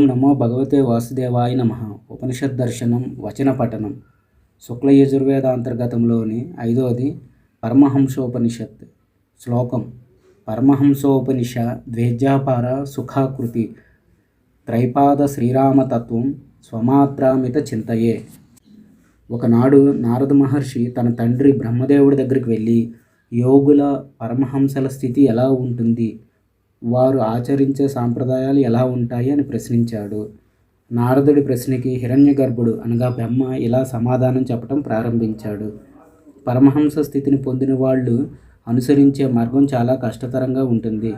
ఓం నమో భగవతే వాసుదేవాయ నమ. ఉపనిషత్ దర్శనం వచన పఠనం. శుక్ల యజుర్వేద అంతర్గతంలోని ఐదవది పరమహంసోపనిషత్. శ్లోకం. పరమహంసోపనిష ద్వేజాపార సుఖాకృతి. త్రైపాద శ్రీరామతత్వం స్వమాత్రామిత చింతయే. ఒకనాడు నారద మహర్షి తన తండ్రి బ్రహ్మదేవుడి దగ్గరికి వెళ్ళి యోగుల పరమహంసల స్థితి ఎలా ఉంటుంది? వారు ఆచరించే సాంప్రదాయాలు ఎలా ఉంటాయి అని ప్రశ్నించాడు. నారదుడి ప్రశ్నకి హిరణ్య గర్భుడు అనగా బ్రహ్మ ఇలా సమాధానం చెప్పడం ప్రారంభించాడు. పరమహంస స్థితిని పొందిన వాళ్ళు అనుసరించే మార్గం చాలా కష్టతరంగా ఉంటుంది.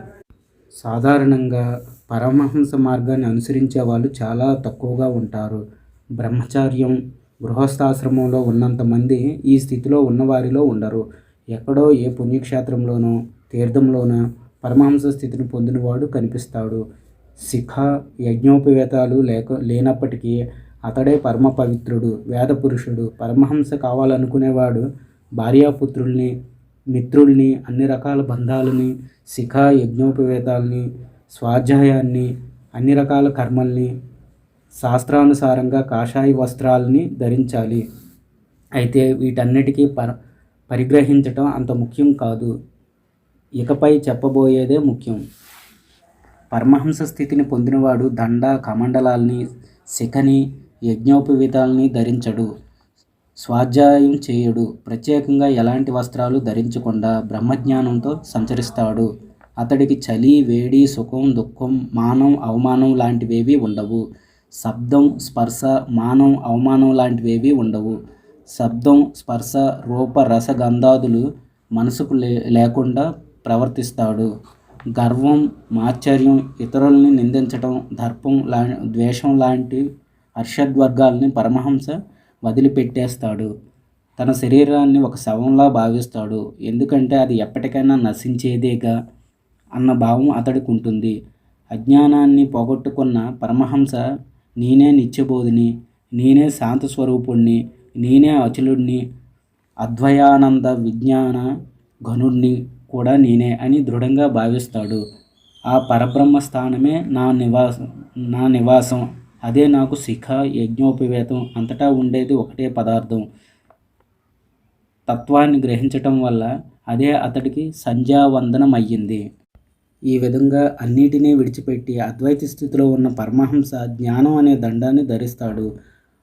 సాధారణంగా పరమహంస మార్గాన్ని అనుసరించే వాళ్ళు చాలా తక్కువగా ఉంటారు. బ్రహ్మచార్యం గృహస్థాశ్రమంలో ఉన్నంతమంది ఈ స్థితిలో ఉన్నవారిలో ఉండరు. ఎక్కడో ఏ పుణ్యక్షేత్రంలోనో తీర్థంలోనో పరమహంస స్థితిని పొందినవాడు కనిపిస్తాడు. శిఖ యజ్ఞోపవేతాలు లేక లేనప్పటికీ అతడే పరమ పవిత్రుడు వేద పురుషుడు పరమహంస కావాలనుకునేవాడు భార్యాపుత్రుల్ని మిత్రుల్ని అన్ని రకాల బంధాలని శిఖ యజ్ఞోపవేతాల్ని స్వాధ్యాయాన్ని అన్ని రకాల కర్మల్ని శాస్త్రానుసారంగా కాషాయ వస్త్రాలని ధరించాలి. అయితే వీటన్నిటికీ పర పరిగ్రహించటం అంత ముఖ్యం కాదు. ఇకపై చెప్పబోయేదే ముఖ్యం. పరమహంస స్థితిని పొందినవాడు దండ కమండలాల్ని శిఖని యజ్ఞోపవీతాల్ని ధరించడు. స్వాధ్యాయం చేయడు. ప్రత్యేకంగా ఎలాంటి వస్త్రాలు ధరించకుండా బ్రహ్మజ్ఞానంతో సంచరిస్తాడు. అతడికి చలి వేడి సుఖం దుఃఖం మానం అవమానం లాంటివేవి ఉండవు. శబ్దం స్పర్శ మానం అవమానం లాంటివేవి ఉండవు. శబ్దం స్పర్శ రూప రస గంధాదులు మనసుకు లే లేకుండా ప్రవర్తిస్తాడు. గర్వం మాత్సర్యం ఇతరుల్ని నిందించడం దర్పం లా ద్వేషం లాంటి హర్షద్వర్గాల్ని పరమహంస వదిలిపెట్టేస్తాడు. తన శరీరాన్ని ఒక శవంలా భావిస్తాడు. ఎందుకంటే అది ఎప్పటికైనా నశించేదేగా అన్న భావం అతడికి ఉంటుంది అజ్ఞానాన్ని పోగొట్టుకున్న పరమహంస నేనే నిత్యబోధిని నేనే శాంత స్వరూపుణ్ణి నేనే అచలుణ్ణి అద్వయానంద విజ్ఞాన ఘనుణ్ణి కూడా నేనే అని దృఢంగా భావిస్తాడు. ఆ పరబ్రహ్మ స్థానమే నా నివాసం నా నివాసం. అదే నాకు శిఖ యజ్ఞోపవేతం అంతటా ఉండేది ఒకటే పదార్థం. తత్వాన్ని గ్రహించటం వల్ల అదే అతడికి సంధ్యావందనం అయ్యింది ఈ విధంగా అన్నిటినీ విడిచిపెట్టి అద్వైత స్థితిలో ఉన్న పరమహంస జ్ఞానం అనే దండాన్ని ధరిస్తాడు.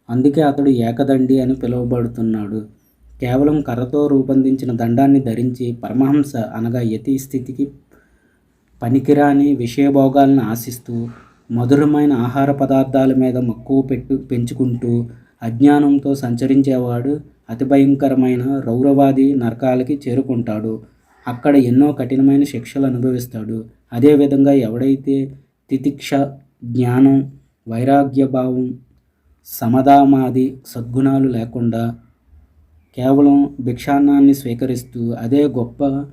అందుకే అతడు ఏకదండి అని పిలువబడుతున్నాడు. కేవలం కర్రతో రూపొందించిన దండాన్ని ధరించి పరమహంస అనగా యతి స్థితికి పనికిరాని విషయభోగాలను ఆశిస్తూ మధురమైన ఆహార పదార్థాల మీద మక్కువ పెట్టు పెంచుకుంటూ అజ్ఞానంతో సంచరించేవాడు అతి భయంకరమైన రౌరవాది నరకాలకి చేరుకుంటాడు. అక్కడ ఎన్నో కఠినమైన శిక్షలు అనుభవిస్తాడు. అదేవిధంగా ఎవడైతే తితిక్ష జ్ఞానం వైరాగ్యభావం సమదామాది సద్గుణాలు లేకుండా కేవలం భిక్షాన్నాన్ని స్వీకరిస్తూ అదే గొప్ప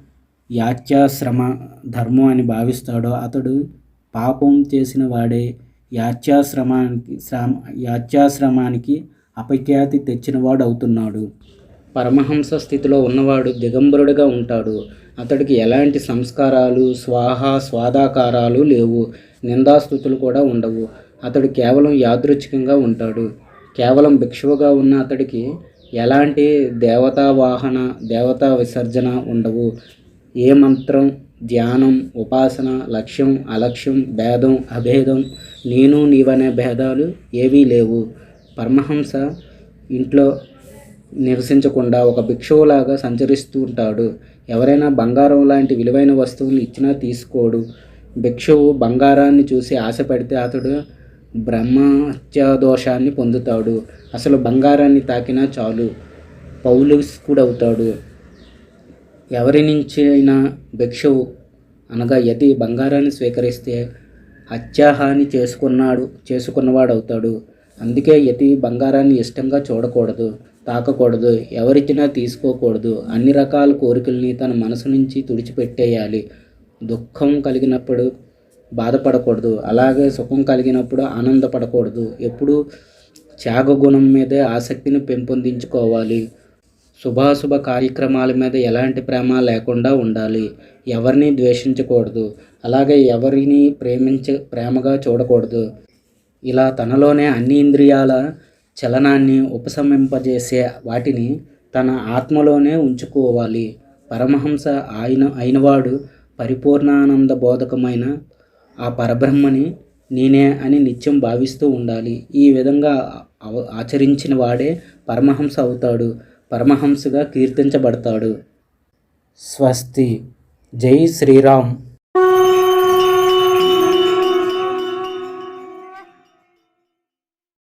యాత్యాశ్రమ ధర్మం అని భావిస్తాడో అతడు పాపం చేసిన వాడే. యాత్యాశ్రమానికి శ్రమ యాత్యాశ్రమానికి అపఖ్యాతి తెచ్చినవాడు అవుతున్నాడు పరమహంస స్థితిలో ఉన్నవాడు దిగంబరుడిగా ఉంటాడు. అతడికి ఎలాంటి సంస్కారాలు స్వాహ స్వాదాకారాలు లేవు. నిందాస్థుతులు కూడా ఉండవు. అతడు కేవలం యాదృచ్ఛికంగా ఉంటాడు. కేవలం భిక్షువుగా ఉన్న అతడికి ఎలాంటి దేవతా వాహన దేవతా విసర్జన ఉండవు. ఏ మంత్రం ధ్యానం ఉపాసన లక్ష్యం అలక్ష్యం భేదం అభేదం నేను నీవనే భేదాలు ఏవీ లేవు. పరమహంస ఇంట్లో నివసించకుండా ఒక భిక్షువులాగా సంచరిస్తూ ఉంటాడు. ఎవరైనా బంగారం లాంటి విలువైన వస్తువులు ఇచ్చినా తీసుకోడు. భిక్షువు బంగారాన్ని చూసి ఆశపడితే అతడు బ్రహ్మత్యదోషాన్ని పొందుతాడు. అసలు బంగారాన్ని తాకినా చాలు. పౌలుస్కుడవుతాడు ఎవరి నుంచి అయినా భిక్షువు. అనగా యతి బంగారాన్ని స్వీకరిస్తే హత్యాహాని చేసుకున్నాడు చేసుకున్నవాడు అవుతాడు అందుకే యతి బంగారాన్ని ఇష్టంగా చూడకూడదు తాకకూడదు ఎవరిచ్చినా తీసుకోకూడదు. అన్ని రకాల కోరికల్ని తన మనసు నుంచి తుడిచిపెట్టేయాలి. దుఃఖం కలిగినప్పుడు బాధపడకూడదు. అలాగే సుఖం కలిగినప్పుడు ఆనందపడకూడదు. ఎప్పుడు త్యాగగుణం మీదే ఆసక్తిని పెంపొందించుకోవాలి. శుభాశుభ కార్యక్రమాల మీద ఎలాంటి ప్రేమ లేకుండా ఉండాలి. ఎవరిని ద్వేషించకూడదు. అలాగే ఎవరిని ప్రేమించ ప్రేమగా చూడకూడదు. ఇలా తనలోనే అన్ని ఇంద్రియాల చలనాన్ని ఉపశమింపజేసే వాటిని తన ఆత్మలోనే ఉంచుకోవాలి. పరమహంస ఆయన అయినవాడు పరిపూర్ణానంద బోధకమైన ఆ పరబ్రహ్మని నేనే అని నిత్యం భావిస్తూ ఉండాలి. ఈ విధంగా ఆచరించిన వాడే పరమహంస అవుతాడు. పరమహంసగా కీర్తించబడతాడు. స్వస్తి. జై శ్రీరామ్.